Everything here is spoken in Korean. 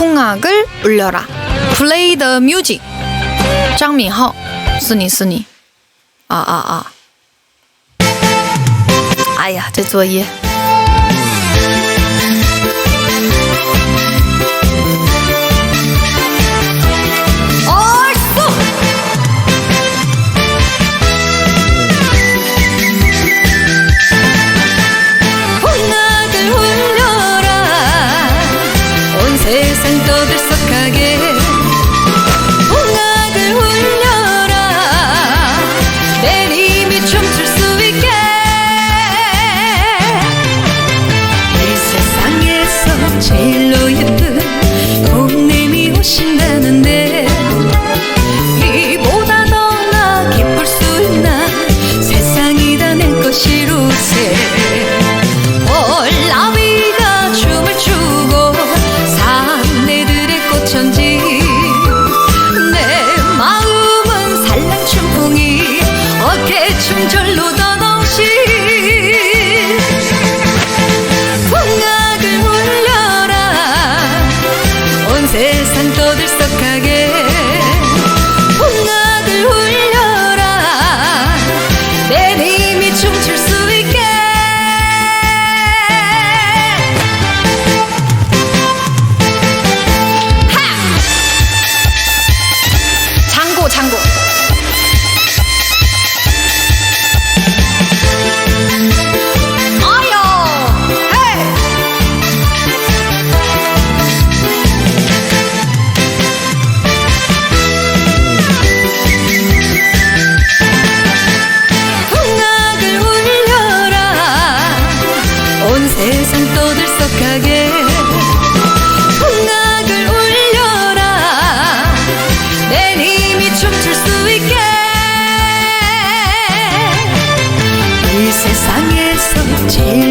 풍악을 울려라. Play the music. 张敏浩，是你是你。啊啊啊！哎呀，这作业。 난 떠들썩하게 풍악을 울려라. 내 힘이 춤출 수 있게. 이 세상에서 제일